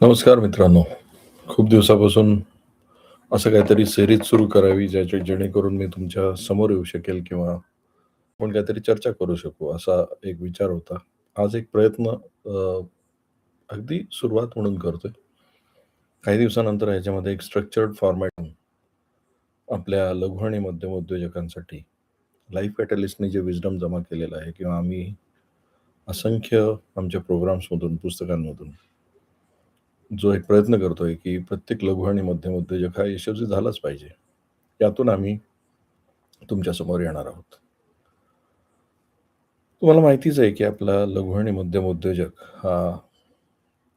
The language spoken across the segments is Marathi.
नमस्कार मित्रांनो. खूप दिवसापासून असं काहीतरी सिरीज सुरू करावी ज्याच्या जेणेकरून मी तुमच्यासमोर येऊ शकेल किंवा आपण काहीतरी चर्चा करू शकू असा एक विचार होता. आज एक प्रयत्न अगदी सुरुवात म्हणून करतोय. काही दिवसानंतर ह्याच्यामध्ये एक स्ट्रक्चर्ड फॉर्मॅट आपल्या लघु आणि मध्यम उद्योजकांसाठी लाईफ कॅटलिस्टने जे विजडम जमा केलेलं आहे किंवा आम्ही असंख्य आमच्या प्रोग्राम्समधून पुस्तकांमधून जो एक प्रयत्न करतोय की प्रत्येक लघु आणि मध्यम उद्योजक हा यशस्वी झालाच पाहिजे. यातून आम्ही तुमच्यासमोर येणार आहोत. तुम्हाला माहितीच आहे की आपला लघु आणि मध्यम उद्योजक हा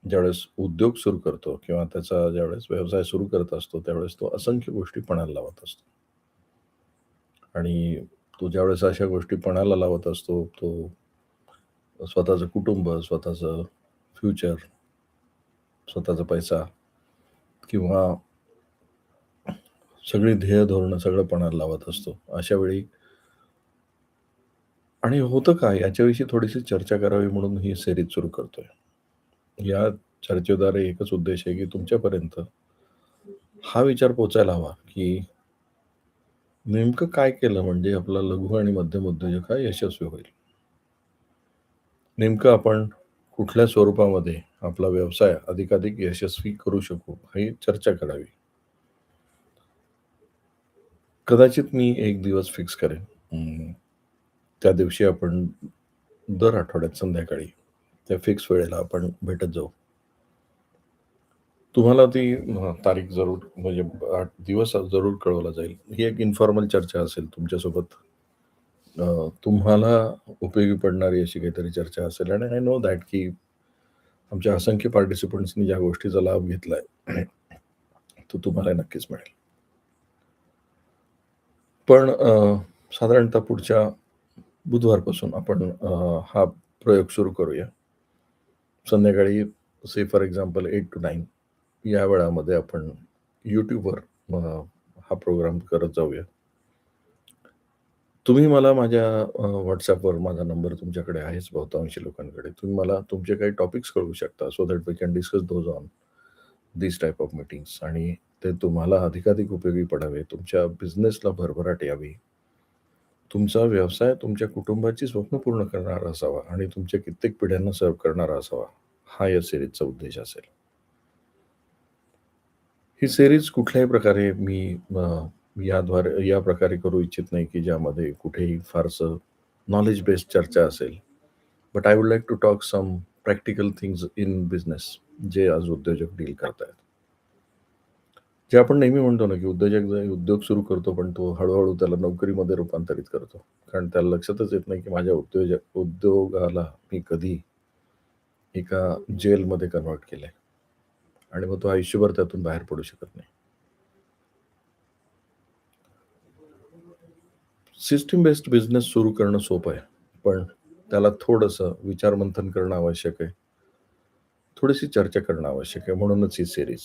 ज्यावेळेस उद्योग सुरू करतो किंवा त्याचा ज्यावेळेस व्यवसाय सुरू करत असतो त्यावेळेस तो असंख्य गोष्टी पणाला लावत असतो. आणि तो ज्यावेळेस अशा गोष्टी पणाला लावत असतो तो स्वतःचं कुटुंब स्वतःचं फ्युचर स्वतःचा पैसा किंवा सगळी ध्येय धोरणं सगळं पणाला लावत असतो. अशा वेळी आणि होतं काय? याच्याविषयी थोडीशी चर्चा करावी म्हणून ही सिरीज सुरू करतोय. या चर्चेद्वारे एकच उद्देश आहे की तुमच्यापर्यंत हा विचार पोचायला हवा की नेमकं काय केलं म्हणजे आपला लघु आणि मध्यम उद्योजक हा यशस्वी होईल. नेमकं आपण कुठल्या स्वरूपामध्ये आपला व्यवसाय अधिकाधिक यशस्वी करू शकू ही चर्चा करावी. कदाचित मी एक दिवस फिक्स करेन. त्या दिवशी आपण दर आठवड्यात संध्याकाळी त्या फिक्स वेळेला आपण भेटत जाऊ. तुम्हाला ती तारीख जरूर म्हणजे दिवस जरूर कळवला जाईल. ही एक इन्फॉर्मल चर्चा असेल तुमच्यासोबत. तुम्हाला उपयोगी पडणारी अशी काहीतरी चर्चा असेल आणि आय नो दॅट की आमच्या असंख्य पार्टिसिपंट्सनी ज्या गोष्टीचा लाभ घेतलाय तो तुम्हाला नक्कीच मिळेल. पण साधारणतः पुढच्या बुधवारपासून आपण हा प्रयोग सुरू करूया. संध्याकाळी say for example eight to nine या वेळामध्ये आपण यूट्यूबवर हा प्रोग्राम करत जाऊया. तुम्ही मला माझ्या व्हॉट्सॲपवर माझा नंबर तुमच्याकडे आहेच बहुतांशी लोकांकडे. तुम्ही मला तुमचे काही टॉपिक्स कळवू शकता so that we can discuss those on this type of meetings आणि ते तुम्हाला अधिकाधिक उपयोगी पडावे. तुमच्या बिझनेसला भरभराट यावी. तुमचा व्यवसाय तुमच्या कुटुंबाची स्वप्न पूर्ण करणारा असावा आणि तुमच्या कित्येक पिढ्यांना सर्व करणारा असावा. हा या सिरीजचा उद्देश असेल. ही सिरीज कुठल्याही प्रकारे मी याद्वारे या प्रकारे करू इच्छित नाही की ज्यामध्ये कुठेही फारसं नॉलेज बेस्ड चर्चा असेल. But I would like to talk some practical things in business जे आज उद्योजक डील करतायत. जे आपण नेहमी म्हणतो ना की उद्योजक उद्योग सुरू करतो पण तो हळूहळू त्याला नोकरीमध्ये रूपांतरित करतो. कारण त्याला लक्षातच येत नाही की माझ्या उद्योजक उद्योगाला मी कधी एका जेलमध्ये कन्वर्ट केलंय. आणि मग तो आयुष्यभर त्यातून बाहेर पडू शकत नाही. सिस्टीम बेस्ड बिझनेस सुरू करणं सोपं आहे. पण त्याला थोडंसं विचारमंथन करणं आवश्यक आहे. थोडीशी चर्चा करणं आवश्यक आहे म्हणूनच ही सिरीज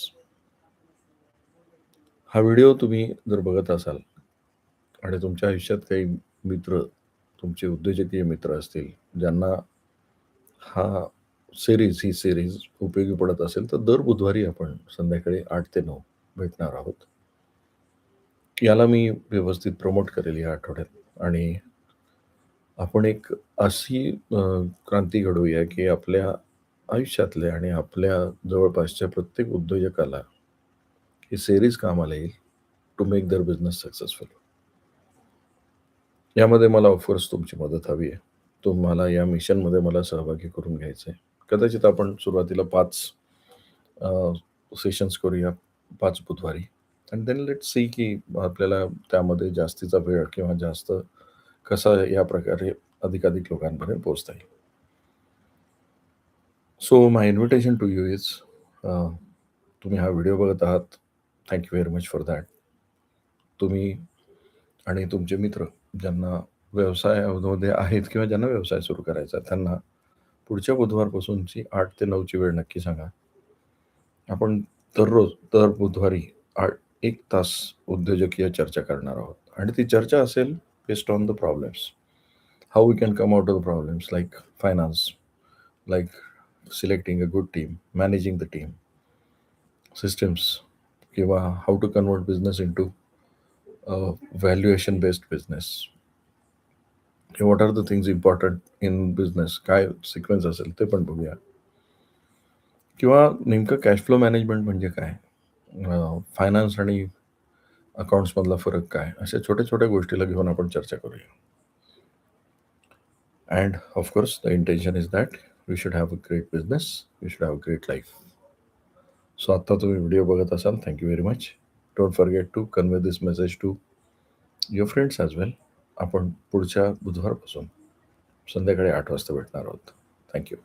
हा व्हिडिओ तुम्ही जर बघत असाल आणि तुमच्या आयुष्यात काही मित्र तुमचे उद्योजकीय मित्र असतील ज्यांना हा सिरीज ही सिरीज उपयोगी पडत असेल तर दर बुधवारी आपण संध्याकाळी आठ ते नऊ भेटणार आहोत. याला मी व्यवस्थित प्रमोट करेल या आठवड्यात. आणि आपण एक अशी क्रांती घडवूया की आपल्या आयुष्यातले आणि आपल्या जवळपासच्या प्रत्येक उद्योजकाला ही सेरीज कामाला येईल to make their business successful यामध्ये मला ऑफकोर्स तुमची मदत हवी आहे. तुम्हाला या मिशनमध्ये मला सहभागी करून घ्यायचं आहे कदाचित आपण सुरुवातीला पाच सेशन्स करूया पाच बुधवारी. आणि देन लेट सी की आपल्याला त्यामध्ये जास्तीचा वेळ किंवा जास्त कसा या प्रकारे अधिकाधिक लोकांपर्यंत पोहोचता येईल. So my invitation to you is तुम्ही हा व्हिडिओ बघत आहात. Thank you very much for that तुम्ही आणि तुमचे मित्र ज्यांना व्यवसायामध्ये आहेत किंवा ज्यांना व्यवसाय सुरू करायचा त्यांना पुढच्या बुधवारपासूनची आठ ते नऊची वेळ नक्की सांगा. आपण दररोज दर बुधवारी आठ एक तास उद्योजकीय चर्चा करणार आहोत. आणि ती चर्चा असेल based on the problems how we can come out of the problems like finance like selecting a good team managing the team systems किंवा how to convert business into valuation based business what are the things important in business काय सिक्वेन्स असेल ते पण बघूया. किंवा नेमकं कॅश फ्लो मॅनेजमेंट म्हणजे काय? फायनान्स आणि अकाउंट्समधला फरक काय? अशा छोट्या छोट्या गोष्टीला घेऊन आपण चर्चा करूया. And of course the intention is that we should have a great business we should have a great life so आत्ता तुम्ही व्हिडिओ बघत असाल thank you very much don't forget to convey this message to your friends as well आपण पुढच्या बुधवारपासून संध्याकाळी आठ वाजता भेटणार आहोत. थँक्यू